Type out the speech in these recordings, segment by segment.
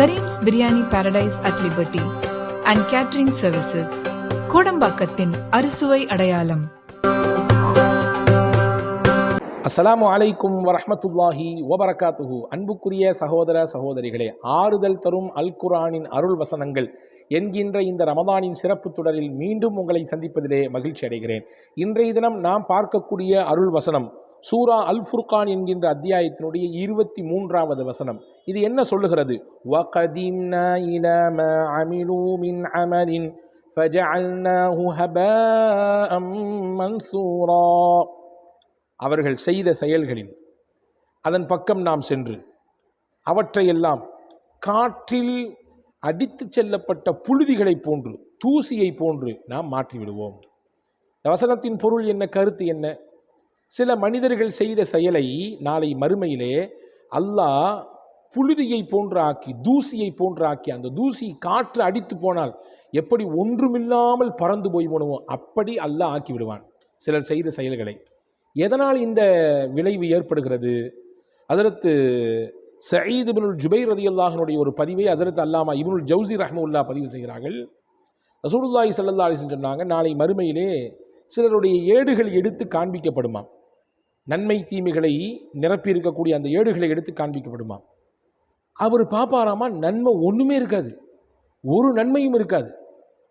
Karim's biryani paradise at liberty and catering services கோடம்பாக்கத்தின் அறுசுவை அடையாளம் அஸ்ஸலாமு அலைக்கும் வரமத்துல்லாஹி வபரகாத்துஹு அன்புக்குரிய சகோதர சகோதரிகளே ஆறுதல் தரும் அல் குரானின் அருள் வசனங்கள் என்கின்ற இந்த ரமதானின் சிறப்பு தொடரில் மீண்டும் உங்களை சந்திப்பதிலே மகிழ்ச்சி அடைகிறேன். இன்றைய தினம் நாம் பார்க்கக்கூடிய அருள் வசனம் சூரா அல் ஃபுர்கான் என்கின்ற அத்தியாயத்தினுடைய இருபத்தி மூன்றாவது வசனம் இது என்ன சொல்லுகிறது وَقَدِمْنَا إِلَى مَا عَمِلُوا مِنْ عَمَلٍ فَجَعَلْنَاهُ هَبَاءً مَنْثُورًا அவர்கள் செய்த செயல்களில் அதன் பக்கம் நாம் சென்று அவற்றையெல்லாம் காற்றில் அடித்து செல்லப்பட்ட புழுதிகளைப் போன்று தூசியை போன்று நாம் மாற்றிவிடுவோம் இந்த வசனத்தின் பொருள் என்ன கருத்து என்ன சில மனிதர்கள் செய்த செயலை நாளை மறுமையிலே அல்லாஹ் புழுதியை போன்று ஆக்கி தூசியை போன்று ஆக்கி அந்த தூசி காற்று அடித்து போனால் எப்படி ஒன்றுமில்லாமல் பறந்து போய் போனவோ அப்படி அல்லாஹ் ஆக்கி விடுவான். சிலர் செய்த செயல்களை. எதனால் இந்த விளைவு ஏற்படுகிறது? அதற்கு சயீத் ஜுபை ஜுபைர் ரதியுல்லாஹனுடைய ஒரு பதிவை ஹசரத் அல்லாமா இப்னுல் ஜவுசி ரஹமுல்லா பதிவு செய்கிறார்கள். ரசூலுல்லாஹி சல்லா அலிசன் சொன்னாங்க நாளை மறுமையிலே சிலருடைய ஏடுகள் எடுத்து காண்பிக்கப்படுமாம். நன்மை தீமைகளை நிரப்பி இருக்கக்கூடிய அந்த ஏடுகளை எடுத்து காண்பிக்கப்படுமாம் அவர் பாப்பாராமா நன்மை ஒன்றுமே இருக்காது. ஒரு நன்மையும் இருக்காது.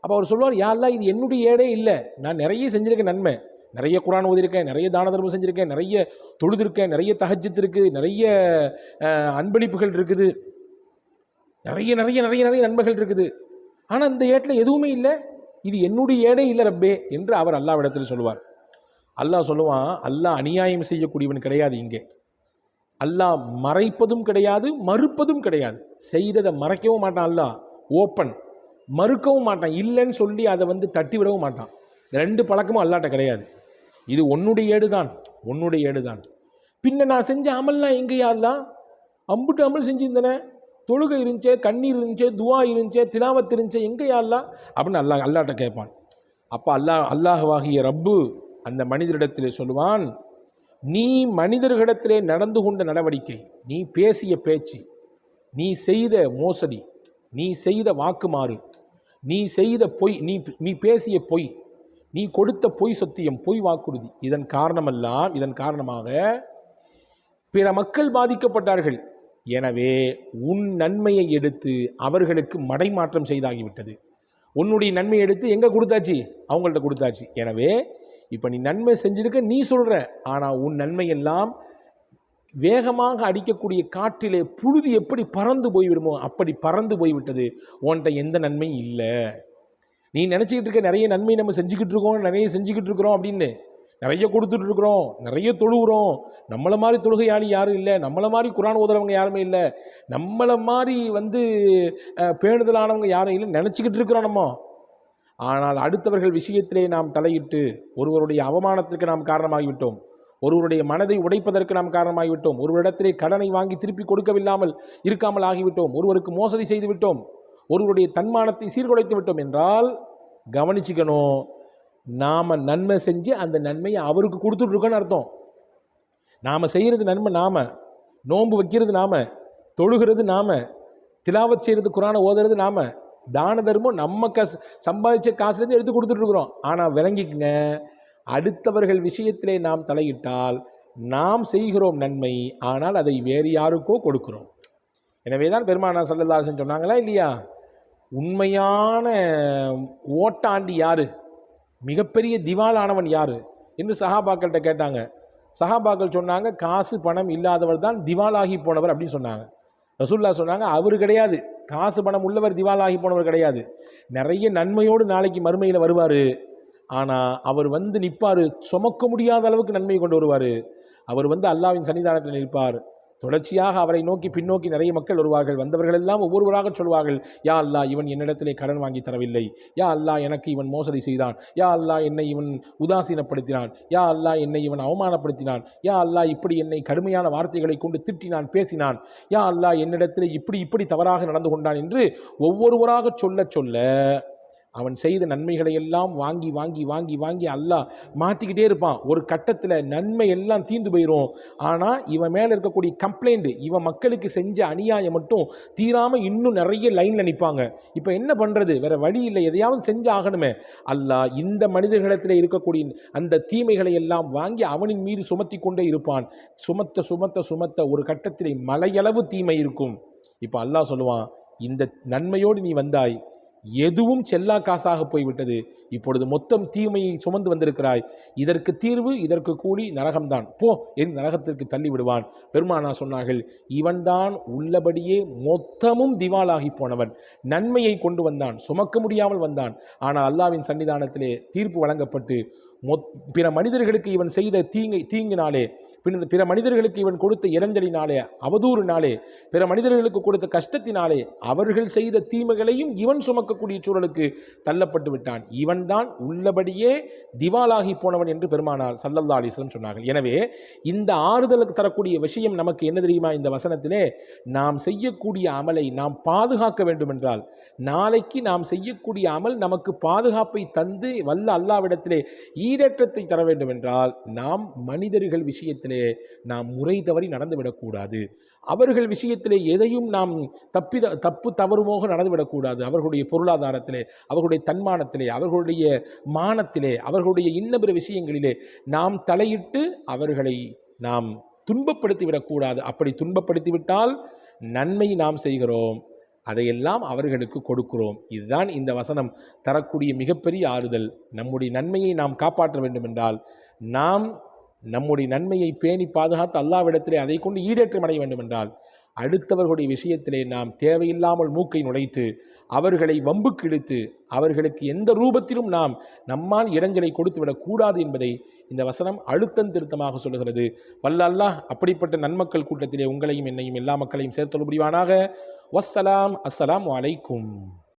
அப்போ அவர் சொல்லுவார் யாரெல்லாம் இது என்னுடைய ஏடே இல்லை. நான் நிறைய செஞ்சுருக்கேன் நன்மை. நிறைய குரான் ஓதிருக்கேன் நிறைய தான தர்மம் செஞ்சுருக்கேன் நிறைய தொழுதிருக்கேன் நிறைய தஹஜ்ஜத் இருக்குது நிறைய அன்பளிப்புகள் இருக்குது. நிறைய நிறைய நிறைய நிறைய நன்மைகள் இருக்குது. ஆனால் இந்த ஏட்டில் எதுவுமே இல்லை. இது என்னுடைய ஏடே இல்லை ரப்பே என்று அவர் அல்லாவிடத்தில் சொல்லுவார் அல்லாஹ் சொல்லுவான் அல்லாஹ் அநியாயம் செய்யக்கூடியவன் கிடையாது இங்கே. அல்லாஹ் மறைப்பதும் கிடையாது மறுப்பதும் கிடையாது. செய்ததை மறைக்கவும் மாட்டான் அல்லாஹ். ஓப்பன் மறுக்கவும் மாட்டான். இல்லைன்னு சொல்லி அதை வந்து தட்டி விடவும் மாட்டான். ரெண்டு பழக்கமும் அல்லாட்ட கிடையாது. இது உன்னுடைய ஏடு தான் உன்னுடைய ஏடு தான் பின்ன நான் செஞ்ச அமல்லாம் எங்கேயா அல்லா அம்புட்டு அமல் செஞ்சிருந்தேனே. தொழுகை இருந்துச்சே கண்ணீர் இருந்துச்சே துவா இருந்துச்சே திலாவத்து இருந்துச்சே எங்கேயா அல்லா அப்படின்னு அல்லாஹ் அல்லாட்ட கேட்பான். அப்போ அல்லாஹ் அல்லாஹ்வாகிய ரப்பு அந்த மனிதரிடத்திலே சொல்லுவான் நீ மனிதர்களிடத்திலே நடந்து கொண்ட நடவடிக்கை நீ பேசிய பேச்சு நீ செய்த மோசடி நீ செய்த வாக்குமாறு நீ செய்த பொய் நீ நீ பேசிய பொய் நீ கொடுத்த பொய் சத்தியம் பொய் வாக்குறுதி இதன் காரணமெல்லாம் இதன் காரணமாக பிற மக்கள் பாதிக்கப்பட்டார்கள். எனவே உன் நன்மையை எடுத்து அவர்களுக்கு மடைமாற்றம் செய்தாகிவிட்டது. உன்னுடைய நன்மையை எடுத்து எங்கே கொடுத்தாச்சு? அவங்கள்ட்ட கொடுத்தாச்சு. எனவே இப்போ நீ நன்மை செஞ்சிருக்க நீ சொல்கிற ஆனால் உன் நன்மையெல்லாம் வேகமாக அடிக்கக்கூடிய காற்றிலே புழுதி எப்படி பறந்து போய்விடுமோ அப்படி பறந்து போய்விட்டது. உன்கிட்ட எந்த நன்மையும் இல்லை. நீ நினச்சிக்கிட்டு இருக்க நிறைய நன்மை நம்ம செஞ்சுக்கிட்டு இருக்கோம் நிறைய செஞ்சுக்கிட்டு இருக்கிறோம் அப்படின்னு. நிறைய கொடுத்துட்ருக்குறோம் நிறைய தொழுகிறோம். நம்மளை மாதிரி தொழுகையாளி யாரும் இல்லை. நம்மளை மாதிரி குரான் ஓதுறவங்க யாருமே இல்லை. நம்மளை மாதிரி வந்து பேணுதலானவங்க யாரும் இல்லை நினச்சிக்கிட்டு இருக்கிறோம் நம்ம. ஆனால் அடுத்தவர்கள் விஷயத்திலே நாம் தலையிட்டு ஒருவருடைய அவமானத்திற்கு நாம் காரணமாகிவிட்டோம். ஒருவருடைய மனதை உடைப்பதற்கு நாம் காரணமாகிவிட்டோம். ஒருவரிடத்திலே கடனை வாங்கி திருப்பி கொடுக்கவில்லாமல் இருக்காமல் ஆகிவிட்டோம். ஒருவருக்கு மோசடி செய்துவிட்டோம். ஒருவருடைய தன்மானத்தை சீர்குலைத்து விட்டோம் என்றால் கவனிச்சுக்கணும். நாம் நன்மை செஞ்சு அந்த நன்மையை அவருக்கு கொடுத்துட்ருக்கோன்னு அர்த்தம். நாம் செய்கிறது நன்மை நாம. நோன்பு வைக்கிறது நாம. தொழுகிறது நாம. திலாவத் செய்கிறது குரானை ஓதுறது நாம. தான தர்மம் நம்ம கஸ் சம்பாதிச்ச காசுலேருந்து எடுத்து கொடுத்துட்ருக்குறோம். ஆனால் விளங்கிக்குங்க. அடுத்தவர்கள் விஷயத்திலே நாம் தலையிட்டால் நாம் செய்கிறோம் நன்மை ஆனால் அதை வேறு யாருக்கோ கொடுக்கிறோம். எனவே தான் பெருமானா சல்லல்லாசன் சொன்னாங்களா இல்லையா? உண்மையான ஓட்டாண்டி யார்? மிகப்பெரிய திவாலானவன் யார்? என்று சஹாபாக்கள்கிட்ட கேட்டாங்க. சஹாபாக்கள் சொன்னாங்க காசு பணம் இல்லாதவர் தான் திவாலாகி போனவர் அப்படின்னு சொன்னாங்க. ரசூல்லா சொன்னாங்க அவர் கிடையாது. காசு பணம் உள்ளவர் திவாலாகி போனவர் கிடையாது. நிறைய நன்மையோடு நாளைக்கு மறுமையில் வருவார். ஆனால் அவர் வந்து நிற்பார். சுமக்க முடியாத அளவுக்கு நன்மையை கொண்டு வருவார். அவர் வந்து அல்லாவின் சன்னிதானத்தில் நிற்பார். தொடர்ச்சியாக அவரை நோக்கி பின்னோக்கி நிறைய மக்கள் வருவார்கள். வந்தவர்கள் எல்லாம் ஒவ்வொருவராக சொல்வார்கள் யா அல்லா இவன் என்னிடத்திலே கடன் வாங்கி தரவில்லை. யா அல்லாஹ் எனக்கு இவன் மோசடி செய்தான். யா அல்லாஹ் என்னை இவன் உதாசீனப்படுத்தினான். யா அல்லாஹ் என்னை இவன் அவமானப்படுத்தினான். யா அல்லாஹ் இப்படி என்னை கடுமையான வார்த்தைகளை கொண்டு திட்டினான் பேசினான். யா அல்லாஹ் என்னிடத்திலே இப்படி இப்படி தவறாக நடந்து கொண்டான் என்று ஒவ்வொருவராக சொல்ல சொல்ல அவன் செய்த நன்மைகளை எல்லாம் வாங்கி வாங்கி வாங்கி வாங்கி அல்லாஹ் மாற்றிக்கிட்டே இருப்பான். ஒரு கட்டத்தில் நன்மை எல்லாம் தீந்து போயிடும் ஆனால் இவன் மேலே இருக்கக்கூடிய கம்ப்ளைண்ட் இவன் மக்களுக்கு செஞ்ச அநியாயம் மட்டும் தீராமல் இன்னும் நிறைய லைனில் நிற்பாங்க இப்போ என்ன பண்ணுறது வேறு வழி இல்லை. எதையாவது செஞ்சு ஆகணுமே அல்லாஹ் இந்த மனிதர்களிடத்தில் இருக்கக்கூடிய அந்த தீமைகளை எல்லாம் வாங்கி அவனின் மீது சுமத்தி கொண்டே இருப்பான். சுமத்த சுமத்த சுமத்த ஒரு கட்டத்திலே மலையளவு தீமை இருக்கும். இப்போ அல்லாஹ் சொல்லுவான் இந்த நன்மையோடு நீ வந்தாய். எதுவும் செல்லா காசாக போய்விட்டது. இப்பொழுது மொத்தம் தீமையை சுமந்து வந்திருக்கிறாய். இதற்கு தீர்வு இதற்கு கூலி நரகம்தான். போ என் நரகத்திற்கு தள்ளி விடுவான் பெருமானா சொன்னார்கள் இவன்தான் உள்ளபடியே மொத்தமும் திவாலாகி போனவன். நன்மையை கொண்டு வந்தான் சுமக்க முடியாமல் வந்தான். ஆனால் அல்லாவின் சன்னிதானத்திலே தீர்ப்பு வழங்கப்பட்டு பிற மனிதர்களுக்கு இவன் செய்த தீங்கை தீங்கினாலே பின் பிற மனிதர்களுக்கு இவன் கொடுத்த இளஞ்சலினாலே அவதூறினாலே பிற மனிதர்களுக்கு கொடுத்த கஷ்டத்தினாலே அவர்கள் செய்த தீமைகளையும் இவன் சுமக்கக்கூடிய சூழலுக்கு தள்ளப்பட்டு விட்டான். இவன்தான் உள்ளபடியே திவாலாகி போனவன் என்று பெருமானார் சல்லல்லா அலிஸ்லம் சொன்னார்கள். எனவே இந்த ஆறுதலுக்கு தரக்கூடிய விஷயம் நமக்கு என்ன தெரியுமா? இந்த வசனத்திலே நாம் செய்யக்கூடிய அமலை நாம் பாதுகாக்க வேண்டுமென்றால் நாளைக்கு நாம் செய்யக்கூடிய அமல் நமக்கு பாதுகாப்பை தந்து வல்ல அல்லாவிடத்திலே ஈடேற்றத்தை தர வேண்டுமென்றால் நாம் மனிதர்கள் விஷயத்திலே நாம் முறை தவறி நடந்துவிடக்கூடாது. அவர்கள் விஷயத்திலே எதையும் நாம் தப்பி தப்பு தவறுமோக நடந்துவிடக்கூடாது. அவர்களுடைய பொருளாதாரத்திலே அவர்களுடைய தன்மானத்திலே அவர்களுடைய மானத்திலே அவர்களுடைய இன்ன பிற விஷயங்களிலே நாம் தலையிட்டு அவர்களை நாம் துன்பப்படுத்தி விடக்கூடாது அப்படி துன்பப்படுத்திவிட்டால் நன்மை நாம் செய்கிறோம். அதையெல்லாம் அவர்களுக்கு கொடுக்கிறோம். இதுதான் இந்த வசனம். தரக்கூடிய மிகப்பெரிய ஆறுதல். நம்முடைய நன்மையை நாம் காப்பாற்ற வேண்டுமென்றால் நாம் நம்முடைய நன்மையை பேணி பாதுகாத்து அல்லாவிடத்திலே அதை கொண்டு ஈடேற்றம் அடைய வேண்டுமென்றால் அடுத்தவர்களுடைய விஷயத்திலே நாம் தேவையில்லாமல் மூக்கை நுழைத்து அவர்களை வம்புக்கு இழுத்து அவர்களுக்கு எந்த ரூபத்திலும் நாம் நம்மால் இடங்களை கொடுத்து விடக்கூடாது என்பதை இந்த வசனம் அழுத்தம் திருத்தமாக சொல்லுகிறது. வல்ல அல்லாஹ் அப்படிப்பட்ட நன்மக்கள் கூட்டத்திலே உங்களையும் என்னையும் எல்லா மக்களையும் சேர்த்தொழு முடிவானாக வஸ்ஸலாம் அஸ்ஸலாம் அலைக்கும்.